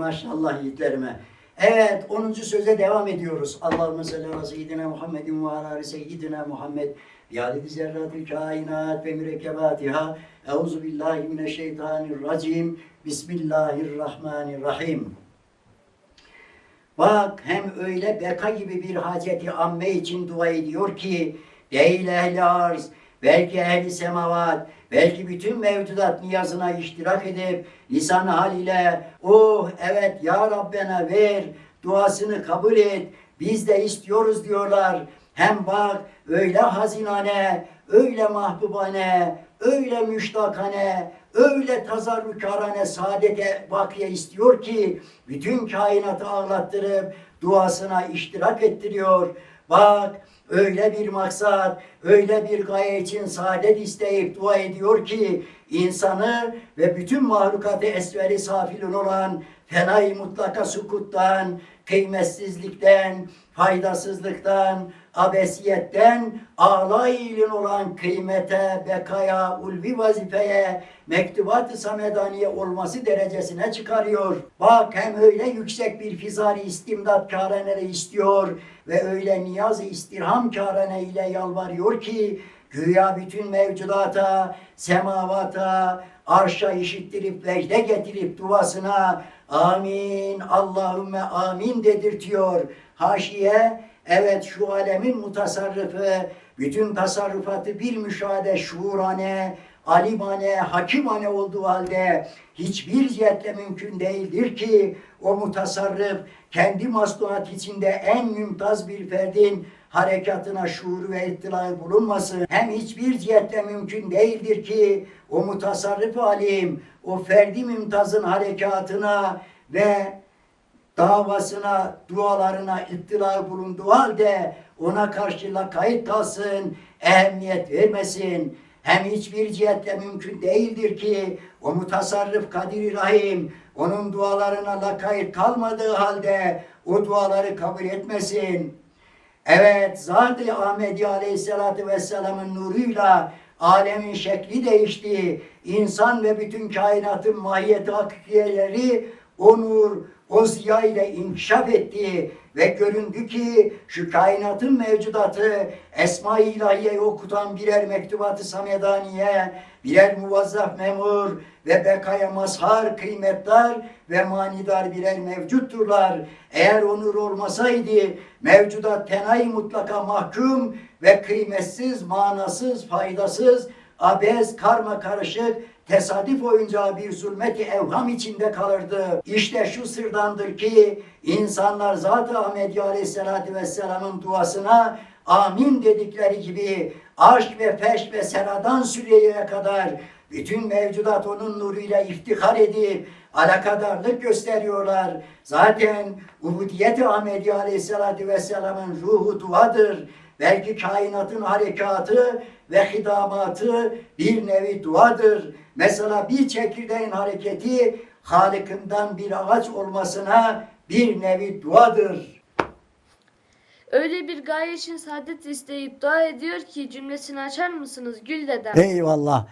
maşallah yiğitlerime. Evet 10. söze devam ediyoruz. Allahümme salli ala seyyidina Muhammedin ve ala seyyidina Muhammed. Biadeti zerratü kainat ve mürekkebatiha. Euzu billahi mineşşeytanirracim. Bismillahirrahmanirrahim. Bak hem öyle beka gibi bir haceti amme için dua ediyor ki değil ehli arz, belki ehli semavat, belki bütün mevcudat niyazına iştirak edip lisan hal ile oh evet ya Rabbena ver duasını kabul et biz de istiyoruz diyorlar. Hem bak öyle hazinane, öyle mahbubane, öyle müştakane, öyle tazarrukarane saadete bakiye istiyor ki bütün kainatı ağlattırıp duasına iştirak ettiriyor. Bak öyle bir maksat, öyle bir gaye için saadet isteyip dua ediyor ki insanı ve bütün mahlukatı esveri safilun olan fenayı mutlaka sukuttan, kıymetsizlikten, faydasızlıktan, abesiyetten, ağlaylin olan kıymete, bekaya, ulvi vazifeye, mektubat-ı samedaniye olması derecesine çıkarıyor. Bak hem öyle yüksek bir fizari istimdat kârenere istiyor ve öyle niyaz-ı istirham kârene ile yalvarıyor ki güya bütün mevcudata, semavata, arşa işittirip vecde getirip duasına amin Allahümme amin dedirtiyor. Haşiye evet şu alemin mutasarrıfı bütün tasarrufatı bir müşahede şuurane, alimane, hakimane olduğu halde hiçbir cihetle mümkün değildir ki o mutasarrıf kendi maslahat içinde en mümtaz bir ferdin harekatına şuur ve ittilai bulunmasın. Hem hiçbir cihetle mümkün değildir ki o mutasarrıf alim, o ferdi mümtazın harekatına ve davasına, dualarına ittila bulunduğu halde ona karşı lakayt kalsın, ehemmiyet vermesin. Hem hiçbir cihetle mümkün değildir ki o mutasarrıf Kadir Rahim onun dualarına lakayt kalmadığı halde o duaları kabul etmesin. Evet, Zat-ı Ahmedi Aleyhisselatü Vesselam'ın nuruyla alemin şekli değişti. İnsan ve bütün kainatın mahiyeti hakikiyeleri o nur, o ziya ile inkişaf etti ve göründü ki şu kainatın mevcudatı Esma-i İlahiye'yi okutan birer mektubat-ı samedaniye, birer muvazzaf memur ve bekaya mazhar, kıymetler ve manidar birer mevcutturlar. Eğer o nur olmasaydı mevcudat tenay mutlaka mahkum ve kıymetsiz, manasız, faydasız, abes, karma karışık, tesadüf oyuncağı bir zulmeti evham içinde kalırdı. İşte şu sırdandır ki insanlar Zat-ı Ahmedi Aleyhisselatü Vesselam'ın duasına amin dedikleri gibi aşk ve feş ve seradan süreyeye kadar bütün mevcudat onun nuruyla iftihar edip alakadarlık gösteriyorlar. Zaten Ubudiyet-i Ahmedi Aleyhisselatü Vesselam'ın ruhu duadır. Belki kainatın harekatı ve hidamatı bir nevi duadır. Mesela bir çekirdeğin hareketi Halık'ından bir ağaç olmasına bir nevi duadır. Öyle bir gaye için saadet isteyip dua ediyor ki cümlesini açar mısınız Gül dedem? Eyvallah.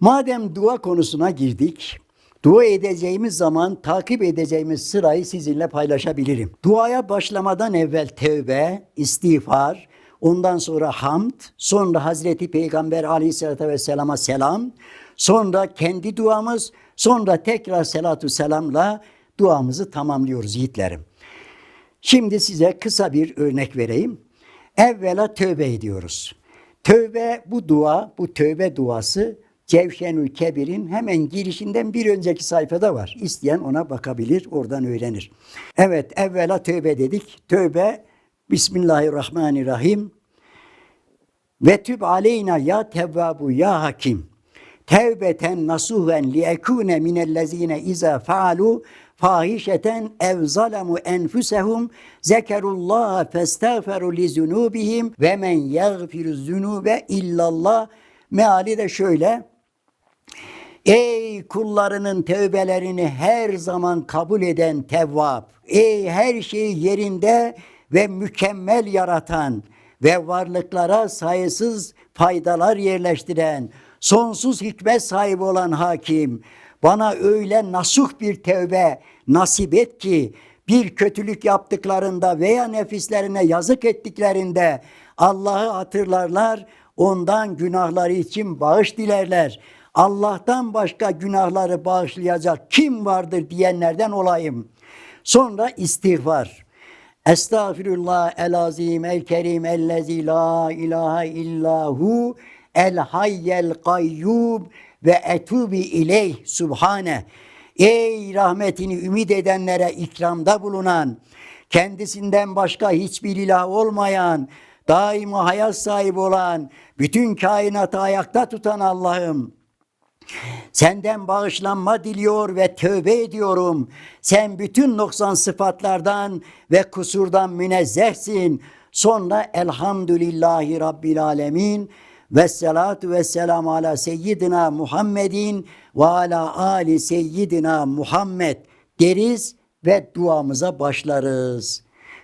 Madem dua konusuna girdik, dua edeceğimiz zaman takip edeceğimiz sırayı sizinle paylaşabilirim. Duaya başlamadan evvel tevbe, istiğfar, ondan sonra hamd, sonra Hazreti Peygamber aleyhissalatü vesselama selam, sonra kendi duamız, sonra tekrar selatü selamla duamızı tamamlıyoruz yiğitlerim. Şimdi size kısa bir örnek vereyim. Evvela tövbe ediyoruz. Tövbe bu dua, bu tövbe duası Cevşenül Kebir'in hemen girişinden bir önceki sayfada var. İsteyen ona bakabilir, oradan öğrenir. Evet, evvela tövbe dedik. Tövbe, Bismillahirrahmanirrahim. Ve tüb aleyna ya tevvabu ya hakim. Tevbeten nasuhen li ekune minellezine iza faalu fahişeten ev zalemu enfusehum zekerullaha festağferu li zunubihim ve men yagfiru zunube illallah meali de şöyle Ey kullarının tövbelerini her zaman kabul eden Tevvab. Ey her şeyi yerinde ve mükemmel yaratan ve varlıklara sayısız faydalar yerleştiren, sonsuz hikmet sahibi olan hakim. Bana öyle nasuh bir tevbe nasip et ki bir kötülük yaptıklarında veya nefislerine yazık ettiklerinde Allah'ı hatırlarlar, ondan günahları için bağış dilerler. Allah'tan başka günahları bağışlayacak kim vardır diyenlerden olayım. Sonra istiğfar. Estağfirullah el azim el kerim ellezi la ilahe illahu el hayyel kayyum ve etubi ileyh subhane. Ey rahmetini ümit edenlere ikramda bulunan, kendisinden başka hiçbir ilah olmayan, daima hayat sahibi olan, bütün kainatı ayakta tutan Allah'ım. Senden bağışlanma diliyor ve tövbe ediyorum. Sen bütün noksan sıfatlardan ve kusurdan münezzehsin. Sonra elhamdülillahi rabbil alemin ve salatu ve selam ala seyyidina Muhammedin ve ala ali seyyidina Muhammed deriz ve duamıza başlarız.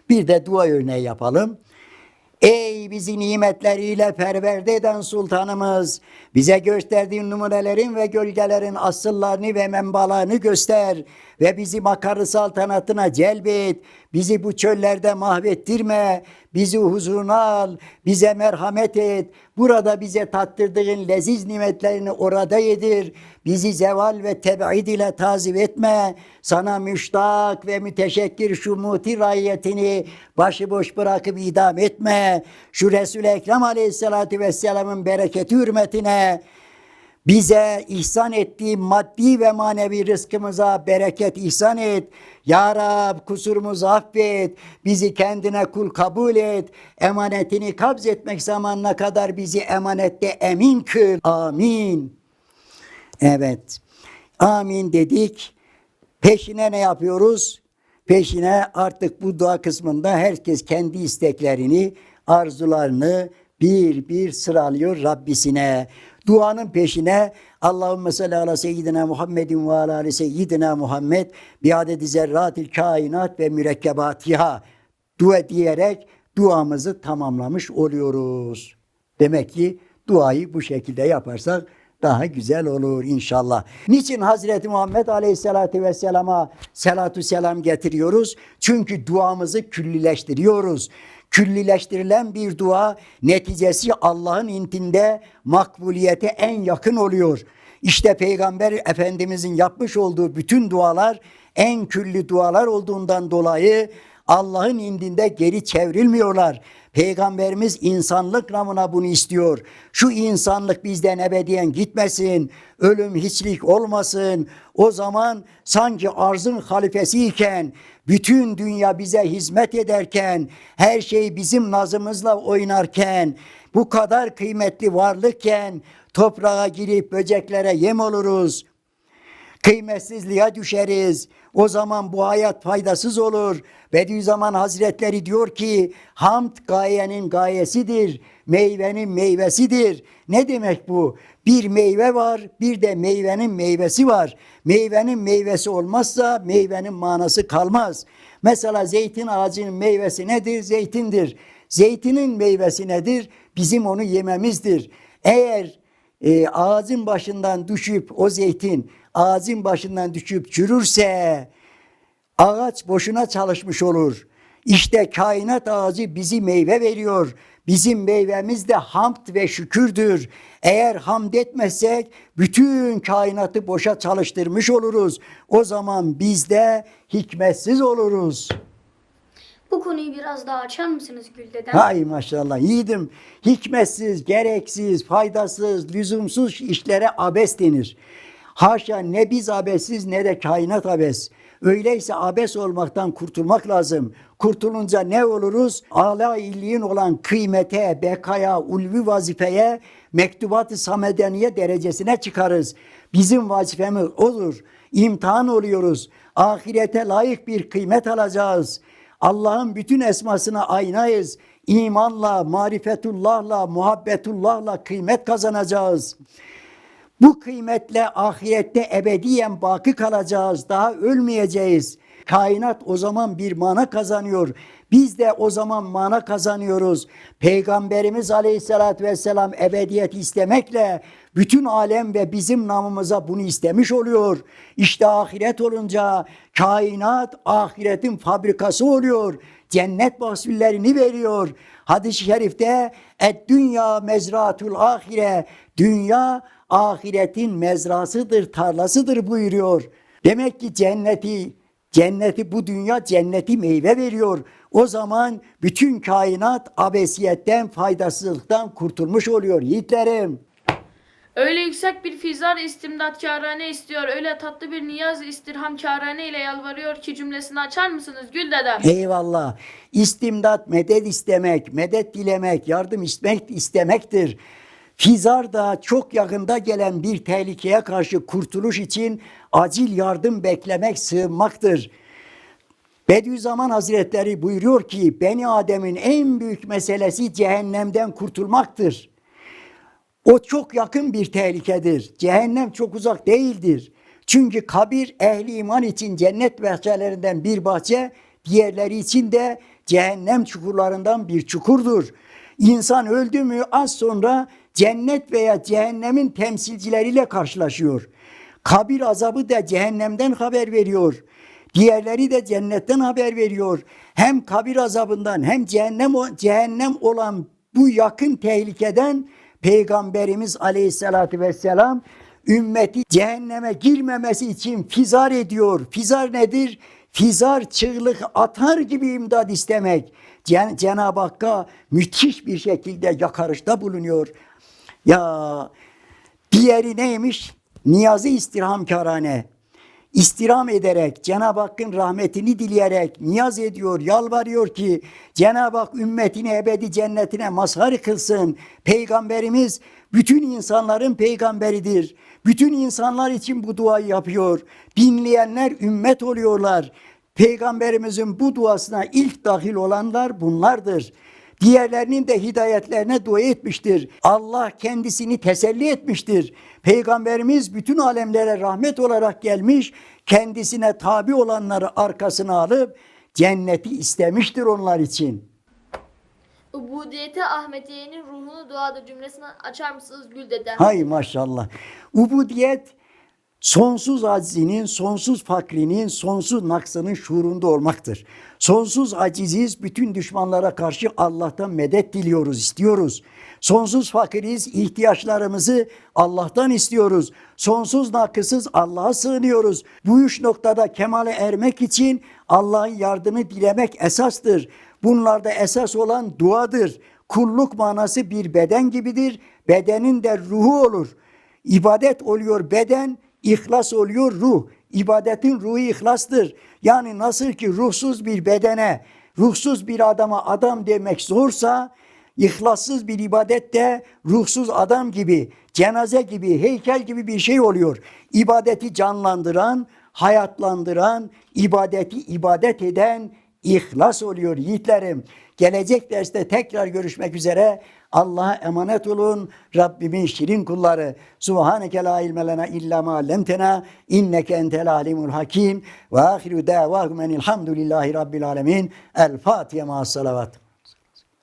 Bir de dua örneği yapalım. Ey bizi nimetleriyle perverde eden sultanımız, bize gösterdiğin numunelerin ve gölgelerin asıllarını ve menbalarını göster ve bizi makarı saltanatına celbet, bizi bu çöllerde mahvettirme, bizi huzuruna al, bize merhamet et, burada bize tattırdığın leziz nimetlerini orada yedir, bizi zeval ve teb'id ile tazip etme, sana müştak ve müteşekkir şu muti raiyetini başıboş bırakıp idam etme, şu Resul-i Ekrem aleyhissalatü vesselamın bereketi hürmetine, bize ihsan ettiği maddi ve manevi rızkımıza bereket ihsan et. Ya Rab kusurumuzu affet. Bizi kendine kul kabul et. Emanetini kabz etmek zamanına kadar bizi emanette emin kıl. Amin. Evet. Amin dedik. Peşine ne yapıyoruz? Peşine artık bu dua kısmında herkes kendi isteklerini, arzularını bir bir sıralıyor Rabbisine. Duanın peşine Allahümme salli ala seyyidina Muhammedin ve ala ali seyyidina Muhammed bi adedi zerratil kainat ve mürekkebatiha dua diyerek duamızı tamamlamış oluyoruz. Demek ki duayı bu şekilde yaparsak daha güzel olur inşallah. Niçin Hazreti Muhammed Aleyhisselatü Vesselam'a selatu selam getiriyoruz? Çünkü duamızı küllileştiriyoruz. Küllileştirilen bir dua neticesi Allah'ın intinde makbuliyete en yakın oluyor. İşte Peygamber Efendimizin yapmış olduğu bütün dualar en külli dualar olduğundan dolayı Allah'ın indinde geri çevrilmiyorlar. Peygamberimiz insanlık namına bunu istiyor. Şu insanlık bizden ebediyen gitmesin. Ölüm hiçlik olmasın. O zaman sanki arzın halifesiyken bütün dünya bize hizmet ederken, her şey bizim nazımızla oynarken, bu kadar kıymetli varlıkken toprağa girip böceklere yem oluruz kıymetsizliğe düşeriz. O zaman bu hayat faydasız olur. Bediüzzaman Hazretleri diyor ki hamd gayenin gayesidir, meyvenin meyvesidir. Ne demek bu? Bir meyve var, bir de meyvenin meyvesi var. Meyvenin meyvesi olmazsa meyvenin manası kalmaz. Mesela zeytin ağacının meyvesi nedir? Zeytindir. Zeytinin meyvesi nedir? Bizim onu yememizdir. Eğer e, ağacın başından düşüp o zeytin ağacın başından düşüp çürürse ağaç boşuna çalışmış olur. İşte kainat ağacı bizi meyve veriyor. Bizim meyvemiz de hamd ve şükürdür. Eğer hamd etmezsek bütün kainatı boşa çalıştırmış oluruz. O zaman biz de hikmetsiz oluruz. Bu konuyu biraz daha açar mısınız Güldeden? Hay maşallah yiğidim. Hikmetsiz, gereksiz, faydasız, lüzumsuz işlere abes denir. Haşa ne biz abesiz ne de kainat abes. Öyleyse abes olmaktan kurtulmak lazım. Kurtulunca ne oluruz? Ala illiğin olan kıymete, bekaya, ulvi vazifeye, mektubat-ı samedeniye derecesine çıkarız. Bizim vazifemiz odur. İmtihan oluyoruz. Ahirete layık bir kıymet alacağız. Allah'ın bütün esmasına aynayız. İmanla, marifetullahla, muhabbetullahla kıymet kazanacağız. Bu kıymetle ahirette ebediyen baki kalacağız. Daha ölmeyeceğiz. Kainat o zaman bir mana kazanıyor. Biz de o zaman mana kazanıyoruz. Peygamberimiz aleyhissalatü vesselam ebediyet istemekle bütün alem ve bizim namımıza bunu istemiş oluyor. İşte ahiret olunca kainat ahiretin fabrikası oluyor. Cennet mahsullerini veriyor. Hadis-i şerifte et dünya mezratul ahire. Dünya ahiretin mezrasıdır, tarlasıdır buyuruyor. Demek ki cenneti Cenneti bu dünya cenneti meyve veriyor. O zaman bütün kainat abesiyetten, faydasızlıktan kurtulmuş oluyor yiğitlerim. Öyle yüksek bir fizar istimdatkârane istiyor. Öyle tatlı bir niyaz istirhamkârane ile yalvarıyor ki cümlesini açar mısınız Gül dedem? Eyvallah. İstimdat medet istemek, medet dilemek, yardım istemek istemektir. Fizar da çok yakında gelen bir tehlikeye karşı kurtuluş için acil yardım beklemek, sığınmaktır. Bediüzzaman Hazretleri buyuruyor ki Beni Adem'in en büyük meselesi cehennemden kurtulmaktır. O çok yakın bir tehlikedir. Cehennem çok uzak değildir. Çünkü kabir ehli iman için cennet bahçelerinden bir bahçe, diğerleri için de cehennem çukurlarından bir çukurdur. İnsan öldü mü az sonra cennet veya cehennemin temsilcileriyle karşılaşıyor. Kabir azabı da cehennemden haber veriyor. Diğerleri de cennetten haber veriyor. Hem kabir azabından hem cehennem cehennem olan bu yakın tehlikeden Peygamberimiz Aleyhisselatü Vesselam ümmeti cehenneme girmemesi için fizar ediyor. Fizar nedir? Fizar çığlık atar gibi imdad istemek. Cen- Cenab-ı Hakk'a müthiş bir şekilde yakarışta bulunuyor. Ya diğeri neymiş? Niyazı istirhamkarane. İstirham ederek, Cenab-ı Hakk'ın rahmetini dileyerek niyaz ediyor, yalvarıyor ki Cenab-ı Hak ümmetini ebedi cennetine mazhar kılsın. Peygamberimiz bütün insanların peygamberidir. Bütün insanlar için bu duayı yapıyor. Dinleyenler ümmet oluyorlar. Peygamberimizin bu duasına ilk dahil olanlar bunlardır. Diğerlerinin de hidayetlerine dua etmiştir. Allah kendisini teselli etmiştir. Peygamberimiz bütün alemlere rahmet olarak gelmiş, kendisine tabi olanları arkasına alıp cenneti istemiştir onlar için. Ubudiyete Ahmediye'nin ruhunu duada cümlesini açar mısınız Gül dedem? Hay maşallah. Ubudiyet sonsuz aczinin, sonsuz fakrinin, sonsuz naksının şuurunda olmaktır. Sonsuz aciziz, bütün düşmanlara karşı Allah'tan medet diliyoruz, istiyoruz. Sonsuz fakiriz, ihtiyaçlarımızı Allah'tan istiyoruz. Sonsuz nakısız Allah'a sığınıyoruz. Bu üç noktada kemale ermek için Allah'ın yardımı dilemek esastır. Bunlarda esas olan duadır. Kulluk manası bir beden gibidir. Bedenin de ruhu olur. İbadet oluyor beden, ihlas oluyor ruh. İbadetin ruhu ihlastır. Yani nasıl ki ruhsuz bir bedene, ruhsuz bir adama adam demek zorsa, İhlassız bir ibadet de ruhsuz adam gibi, cenaze gibi, heykel gibi bir şey oluyor. İbadeti canlandıran, hayatlandıran, ibadeti ibadet eden ihlas oluyor yiğitlerim. Gelecek derste tekrar görüşmek üzere. Allah'a emanet olun. Rabbimin şirin kulları. Subhaneke la ilme lena illa ma allamtena inneke entel alimul hakim ve ahiru davahum enilhamdülillahi rabbil alemin. El Fatiha ma salavat.